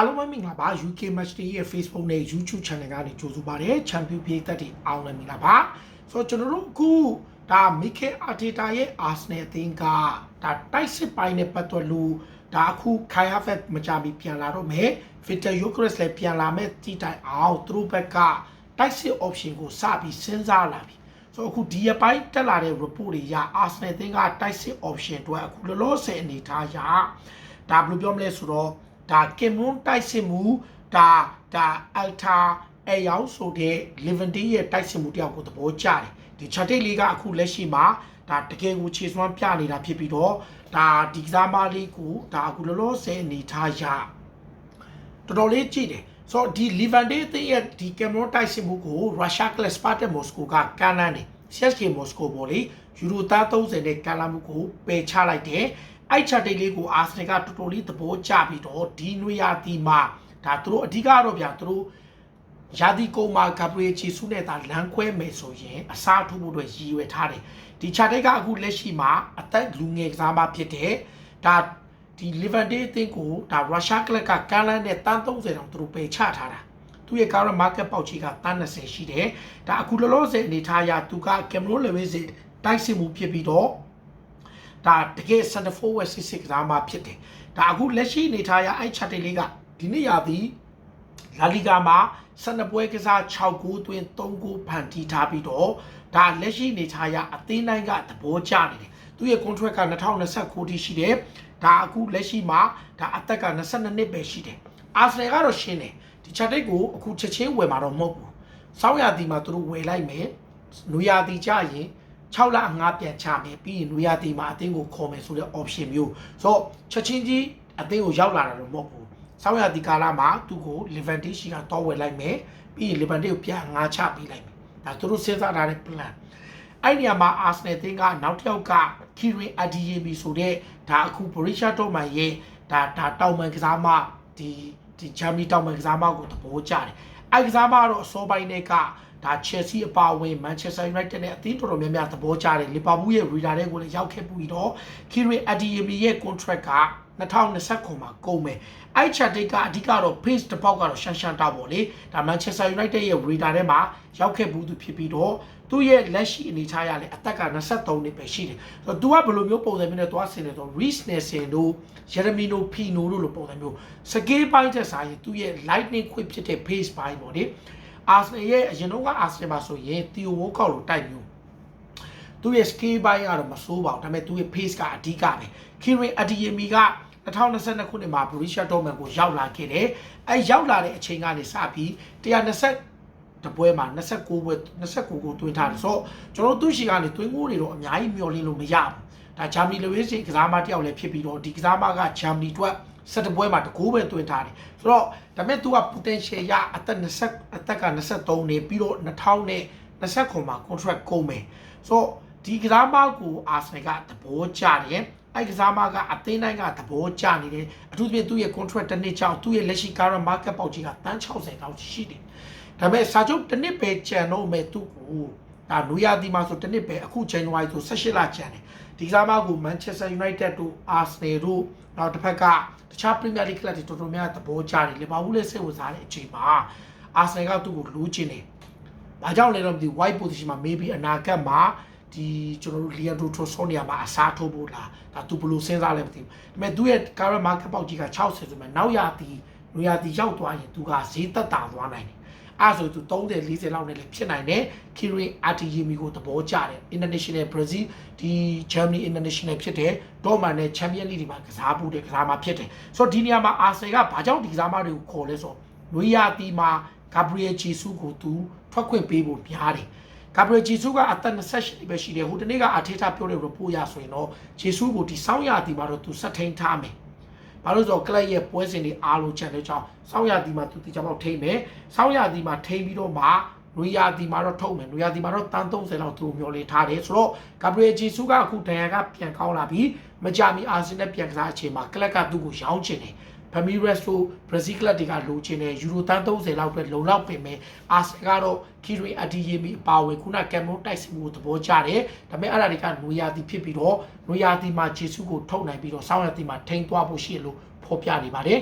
အားလုံးပဲမင်္ဂလာပါ UK Match Day ရဲ့ Facebook နဲ့ YouTube Channel ကနေကြိုဆိုပါရစေ။ Champion ပြည်သက်တွေအားလုံးမင်္ဂလာပါ။ဆိုတော့ကျွန်တော်တို့အခုဒါမီခဲအာတီတာရဲ့ Arsenal အသင်းကဒါတိုက်စစ်ပိုင်းနဲ့ပတ်သက်လို့ဒါအခုခိုင်ဟာဖက်မကြမီပြန်လာတော့မယ်။ Victor Gyökeres လည်းပြန်လာမဲ့တီတိုင်အောင်သူတို့ဘက်ကတိုက်စစ် option ကိုစပြီးစဉ်းစားလာပြီ။ဆိုတော့အခုဒီအပိုင်းတက်လာတဲ့ report တွေရ Arsenal အသင်းကတိုက်စစ် option အတွက်အခုလောလောဆယ်အနေထားရဒါဘယ်လိုပြောမလဲဆိုတော့ ဒါကင်မွန်တိုက်စစ်မှုဒါဒါအယ်တာအယောင်ဆိုတဲ့ Levante ရဲ့တိုက်စစ်မှုတယောက်ကိုသဘောကျတယ်ဒီ Chartic League ကအခုလက်ရှိမှာဒါတကယ်ကိုခြေစွမ်းပြနေတာဖြစ်ပြီးတော့ဒါဒီကစားမလေးကိုဒါအခုလောလောဆယ်အနေထားရတော်တော်လေးကြည့်တယ်ဆိုတော့ဒီ Levante အသင်းရဲ့ဒီ Cameroon တိုက်စစ်မှုကို Russia Class Spartak Moscow ကကန်လန်းတယ် CSK Moscow ပေါ်လေယူရိုသား30နဲ့ကန်လာမှုကိုပယ်ချလိုက်တယ် အဲ့ချက်တိတ်လေးကိုအာဆင်နယ်ကတော်တော်လေးသဘောကျပြီးတော့ဒီနွေရာသီမှာဒါသူတို့အဓိကတော့ဗျာသူတို့ယာဒီကုမာဂဘရီချီဆုနဲ့ဒါလမ်းခွဲမယ်ဆိုရင်အစားထိုးဖို့အတွက်ရည်ရွယ်ထားတယ်ဒီချက်တိတ်ကအခုလက်ရှိမှာအသက်လူငယ်ကစားမဖြစ်တဲ့ဒါဒီ Levante အသင်းကိုဒါ Russia Club ကကန်လန်းနဲ့တန်း30တောင်သူတို့ပယ်ချထားတာသူရဲ့ current market ပေါက်ချီကတန်း20ရှိတယ်ဒါအခုလောလောဆယ်အနေထားအရသူက Cameroon level စစ်တိုက်စစ်မှုဖြစ်ပြီးတော့ ဒါတကယ် center forward စစ်စစ်ကစားမှဖြစ်တယ်ဒါအခုလက်ရှိအနေထားအရအဲ့ chart လေးကဒီနေ့ရာသီလာလီဂါမှာ12ပွဲကစား6ဂိုးသွင်း3ဂိုးဖန်တီးထားပြီးတော့ဒါလက်ရှိအနေထားအရအသင်းတိုင်းကသဘောကျနေတယ်သူရဲ့ contract က2029တိရှိတယ်ဒါအခုလက်ရှိမှာဒါအသက်က22နှစ်ပဲရှိတယ်အာဆနယ်ကတော့ရှင်းတယ်ဒီချက်တိတ်ကိုအခုချက်ချင်းဝယ်မှာတော့မဟုတ်ဘူးစောင်းရတီမှာသူတို့ဝယ်လိုက်မယ်နွေရာတီကြရင် 6လအငှားပြန်ချမယ်ပြီးရင်နွေရာတီမှာအသင်းကိုခေါ်မယ်ဆိုတဲ့ option မျိုးဆိုတော့ချက်ချင်းကြီးအသင်းကိုရောက်လာတာတော့မဟုတ်ဘူးစောင်းရတီကာလမှာသူ့ကို Levante ရှိကတော့ဝယ်လိုက်မယ်ပြီးရင် Levante ကိုပြန်ငှားချပေးလိုက်မယ်ဒါသူတို့စဉ်းစားထားတဲ့ plan အဲ့ဒီနေရာမှာ Arsenal အသင်းကနောက်တစ်ယောက်က Kirin Adeyemi ဆိုတဲ့ဒါအခု Borussia Dortmund ရဲ့ဒါဒါတောင်ပန်ကစားမဒီဒီ Germany တောင်ပန်ကစားမကိုသဘောကျတယ်အဲ့ကစားမကတော့အစောပိုင်းတွေက ဒါ Chelsea အပါအဝင် Manchester United နဲ့အသင်းတော်တော်များများသဘောကျတယ် Liverpool ရဲ့ radar တွေကိုလည်းရောက်ခဲ့ပြီးတော့ Kirin Adeyemi ရဲ့ contract က2029မှာကုန်မယ်အဲ့ chat ကအဓိကတော့ pace တစ်ပေါက်ကတော့ရှန်ရှန်တာပေါ့လေဒါ Manchester United ရဲ့ radar ထဲမှာရောက်ခဲ့ဘူးသူဖြစ်ပြီးတော့သူ့ရဲ့လက်ရှိအနေထားရလဲအသက်က23နှစ်ပဲရှိတယ်ဆိုတော့ तू ကဘယ်လိုမျိုးပုံစံမျိုးနဲ့သွားဆင်တယ်ဆိုတော့ Reece Nelson တို့ Jeremino Pino တို့လိုပုံစံမျိုး scale ပိုင်းသက်ဆိုင်သူ့ရဲ့ lightning quick ဖြစ်တဲ့ pace ပိုင်းပေါ့လေ Arsenal ရဲ့အရင်တော့က Arsenal မှာဆိုရင် Theo Walcott လိုတိုက်မျိုးသူ့ရဲ့ scale ပိုင်းကတော့မဆိုးပါဘူးဒါပေမဲ့သူ့ရဲ့ pace ကအဓိကပဲ Kirin Adeyemi က2022ခုနှစ်မှာ Borussia Dortmund ကိုရောက်လာခဲ့တယ်အဲရောက်လာတဲ့အချိန်ကနေစပြီး120တပွဲမှာ29ပွဲ29ကိုတွင်းထားတယ်ဆိုတော့ကျွန်တော်တို့သူ့ရှိကနေတွင်းကိုတွေတော့အများကြီးမျောလင်းလို့မရဘူးဒါဂျာမနီလူဝေးစီကစားမတယောက်လည်းဖြစ်ပြီးတော့ဒီကစားမကဂျာမနီအတွက်17ပွဲမှာတကူပဲတွင်းထားတယ်ဆိုတော့ဒါပေမဲ့ तू က potential ရအသက်20အ သက်က23နေပြီးတော့2000နဲ့29မှာ contract ကုန်မယ်ဆိုတော့ဒီကစားမကိုအာဆနယ်ကသဘောကျတယ်အဲ့ကစားမကအသင်းတိုင်းကသဘောကျနေတယ်အထူးသဖြင့်သူ့ရဲ့ contract တစ်နှစ်ချောင်းသူ့ရဲ့လက်ရှိ current market ပေါက်ကြီးကတန်း60တောင်ရှိတယ်ဒါပေမဲ့စာချုပ်တစ်နှစ်ပဲကျန်တော့မယ်သူ့ကိုဒါနွေရာသီမှာဆိုတစ်နှစ်ပဲအခု January ဆို18လကျန်တယ်ဒီကစားမကို Manchester United တို့ Arsenal တို့နောက်တစ်ဖက်ကတခြား Premier League ကလပ်တွေတော်တော်များများသဘောကျတယ်လီဗာပူးလည်းစိတ်ဝင်စားတဲ့အချိ န်မှာ Arsenal ကသူ့ကိုလိုချင်တယ်။ဘာကြောင့်လဲတော့မသိ white position မှာ maybe အနာဂတ်မှာဒီကျွန်တော်တို့ Leandro Trossard နေရာမှာအစားထိုးဖို့လားဒါသူဘယ်လိုစဉ်းစားလဲမသိဘူးဒါပေမဲ့သူရဲ့ current market ပေါက်ကြီးက60ဆိုမှနောက်ရသည်နွေရသည်ရောက်သွားရင်သူကဈေးသက်သာသွားနိုင်တယ်အဲဆိုသူ30 40လောက်နဲ့လည်းဖြစ်နိုင်တယ် Kirin Adeyemi ကိုသဘောကျတယ် International Brazil ဒီ Germany International ဖြစ်တယ် Dortmund နဲ့ Champions League ဒီမှာကစားဖို့တဲ့ကစားမှာဖြစ်တယ်ဆိုတော့ဒီနေရာမှာ Arsenal ကဘာကြောင့်ဒီကစားမတွေကိုခေါ်လဲဆိုတော့နွေရသ ည်မှာ Gabriel Jesus ကိုသူထွက်ခွင့်ပေးဖို့များတယ်ဂါဘရီဂျီဆူကအသက်28ပဲရှိတယ်ဟိုတနေ့ကအထေးထားပြောတဲ့ report ရဆိုရင်တော့ဂျေဆူကိုဒီစောင်းရတီမှာတော့သူဆက်ထိန်ထားမယ်။ဘာလို့ဆိုတော့ကလပ်ရဲ့ပွဲစဉ်တွေအားလုံးချန်တဲ့ကြောင့်စောင်းရတီမှာသူတီချောက်ထိန်မယ်။စောင်းရတီမှာထိန်ပြီးတော့မှနွေရာတီမှာတော့ထုတ်မယ်။နွေရာတီမှာတော့တန်း30လောက်သူမျောလေးထားတယ်ဆိုတော့ဂါဘရီဂျီဆူကအခုဒဏ်ရာကပြန်ကောင်းလာပြီးမကြမီအာဆင်နယ်ပြန်ကစားအချိန်မှာကလပ်ကသူ့ကိုရောင်းချင်တယ်။ Pamires တို့ Brazil ကလပ်တွေကလိုချင်တယ်ယူရိုတန်း30လောက်ပဲလုံလောက်ပင်မယ်အာဆင်ကတော့ Kirin Adeyemi အပါအဝင်ခုန Cameroon တိုက်စစ်မှုကိုသဘောကျတယ်ဒါပေမဲ့အဲ့ဒါတွေကနွေရာသီဖြစ်ပြီးတော့နွေရာသီမှာဂျေဆုကိုထုတ်နိုင်ပြီးတော့ဆောင်းရာသီမှာထိန်းသွားဖို့ရှိတယ်လို့ဖော်ပြနေပါတယ်